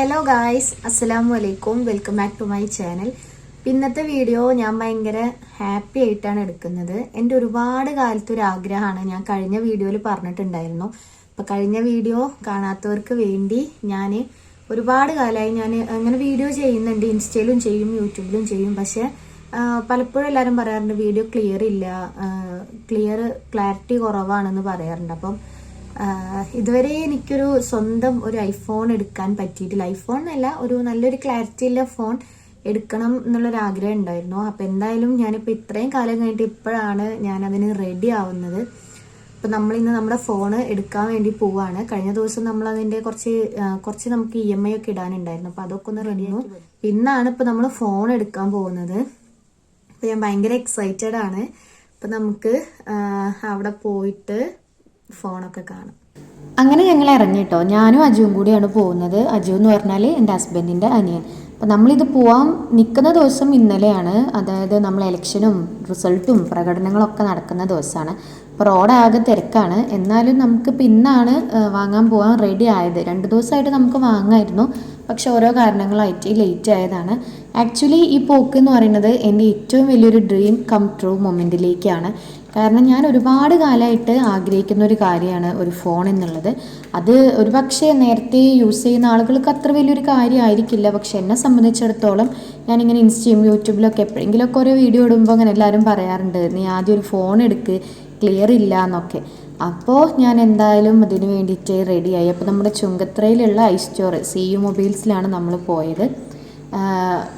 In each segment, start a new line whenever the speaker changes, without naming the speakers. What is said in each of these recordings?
Hello guys അസ്സലാമു അലൈക്കും welcome back to my channel ഇന്നത്തെ വീഡിയോ ഞാൻ ഭയങ്കര ഹാപ്പി ആയിട്ടാണ് എടുക്കുന്നത്. എന്റെ ഒരുപാട് കാലത്തെ ഒരു ആഗ്രഹമാണ്. ഞാൻ കഴിഞ്ഞ വീഡിയോയിൽ പറഞ്ഞിട്ടുണ്ടായിരുന്നു. അപ്പം കഴിഞ്ഞ വീഡിയോ കാണാത്തവർക്ക് വേണ്ടി ഞാൻ ഒരുപാട് കാലമായി ഞാൻ അങ്ങനെ വീഡിയോ ചെയ്യുന്നുണ്ട്. ഇൻസ്റ്റയിലും ചെയ്യും യൂട്യൂബിലും ചെയ്യും. പക്ഷേ പലപ്പോഴും എല്ലാവരും പറയാറുണ്ട് വീഡിയോ ക്ലിയർ ഇല്ല. ക്ലിയർ ക്ലാരിറ്റി കുറവാണെന്ന് പറയാറുണ്ട്. അപ്പം ഇതുവരെ എനിക്കൊരു സ്വന്തം ഒരു ഐഫോൺ എടുക്കാൻ പറ്റിയിട്ടില്ല. ഐഫോൺ എന്നല്ല ഒരു നല്ലൊരു ക്ലാരിറ്റി ഉള്ള ഫോൺ എടുക്കണം എന്നുള്ളൊരു ആഗ്രഹം ഉണ്ടായിരുന്നു. അപ്പം എന്തായാലും ഞാനിപ്പോൾ ഇത്രയും കാലം കഴിഞ്ഞിട്ട് ഇപ്പോഴാണ് ഞാൻ അതിന് റെഡി ആവുന്നത്. അപ്പം നമ്മൾ ഇന്ന് നമ്മുടെ ഫോണ് എടുക്കാൻ വേണ്ടി പോവാണ്. കഴിഞ്ഞ ദിവസം നമ്മൾ അതിന്റെ കുറച്ച് കുറച്ച് നമുക്ക് ഇ എം ഐ ഒക്കെ ഇടാനുണ്ടായിരുന്നു. അപ്പം അതൊക്കെ ഒന്ന് റെഡി ആവും ഇന്നാണ് ഇപ്പം നമ്മൾ ഫോൺ എടുക്കാൻ പോകുന്നത്. അപ്പം ഞാൻ ഭയങ്കര എക്സൈറ്റഡ് ആണ്. അപ്പം നമുക്ക് അവിടെ പോയിട്ട് ഫോണൊക്കെ കാണും.
അങ്ങനെ ഞങ്ങൾ ഇറങ്ങിട്ടോ ഞാനും അജുവും കൂടിയാണ് പോകുന്നത്. അജു എന്ന് പറഞ്ഞാൽ എന്റെ ഹസ്ബൻഡിന്റെ അനിയൻ. അപ്പം നമ്മളിത് പോവാൻ നിൽക്കുന്ന ദിവസം ഇന്നലെയാണ്. അതായത് നമ്മൾ ഇലക്ഷനും റിസൾട്ടും പ്രകടനങ്ങളൊക്കെ നടക്കുന്ന ദിവസമാണ്. അപ്പോൾ റോഡാകെ തിരക്കാണ്. എന്നാലും നമുക്ക് പിന്നാണ് വാങ്ങാൻ പോകാൻ റെഡി ആയത്. രണ്ട് ദിവസമായിട്ട് നമുക്ക് വാങ്ങായിരുന്നു. പക്ഷെ ഓരോ കാരണങ്ങളായിട്ട് ലേറ്റ് ആയതാണ്. ആക്ച്വലി ഈ പോക്ക് എന്ന് പറയുന്നത് എന്റെ ഏറ്റവും വലിയൊരു ഡ്രീം കം ട്രൂ മൊമെന്റിലേക്കാണ് കാരണം ഞാൻ ഒരുപാട് കാലമായിട്ട് ആഗ്രഹിക്കുന്ന ഒരു കാര്യമാണ് ഒരു ഫോൺ എന്നുള്ളത്. അത് ഒരു പക്ഷേ നേരത്തെ യൂസ് ചെയ്യുന്ന ആളുകൾക്ക് അത്ര വലിയൊരു കാര്യമായിരിക്കില്ല പക്ഷെ എന്നെ സംബന്ധിച്ചിടത്തോളം ഞാനിങ്ങനെ ഇൻസ്റ്റയും യൂട്യൂബിലൊക്കെ എപ്പോഴെങ്കിലുമൊക്കെ ഓരോ വീഡിയോ ഇടുമ്പോൾ അങ്ങനെ എല്ലാവരും പറയാറുണ്ട് നീ ആദ്യം ഒരു ഫോൺ എടുക്ക്. ക്ലിയർ ഇല്ല എന്നൊക്കെ അപ്പോൾ ഞാൻ എന്തായാലും അതിന് വേണ്ടിയിട്ട് റെഡിയായി അപ്പോൾ നമ്മുടെ ചുങ്കത്രയിലുള്ള ഐ സ്റ്റോർ സി യു മൊബൈൽസിലാണ് നമ്മൾ പോയത്.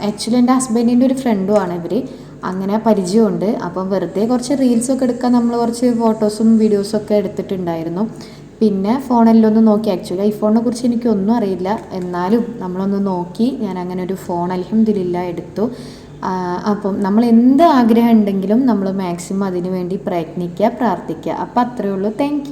ആക്ച്വലി എന്റെ ഹസ്ബൻഡിന്റെ ഒരു ഫ്രണ്ടുമാണ് ഇവർ അങ്ങനെ പരിചയമുണ്ട്. അപ്പം വെറുതെ കുറച്ച് റീൽസൊക്കെ എടുക്കാൻ നമ്മൾ കുറച്ച് ഫോട്ടോസും വീഡിയോസും ഒക്കെ എടുത്തിട്ടുണ്ടായിരുന്നു. പിന്നെ ഫോണെല്ലാം ഒന്ന് നോക്കി. ആക്ച്വലി ഐഫോണിനെ കുറിച്ച് എനിക്കൊന്നും അറിയില്ല. എന്നാലും നമ്മളൊന്ന് നോക്കി. ഞാൻ അങ്ങനെ ഒരു ഫോൺ അലഹമില്ല എടുത്തു. അപ്പം നമ്മൾ എന്ത് ആഗ്രഹം ഉണ്ടെങ്കിലും നമ്മൾ മാക്സിമം അതിനു വേണ്ടി പ്രയത്നിക്കുക പ്രാർത്ഥിക്കുക. അപ്പം അത്രയേ ഉള്ളൂ. താങ്ക്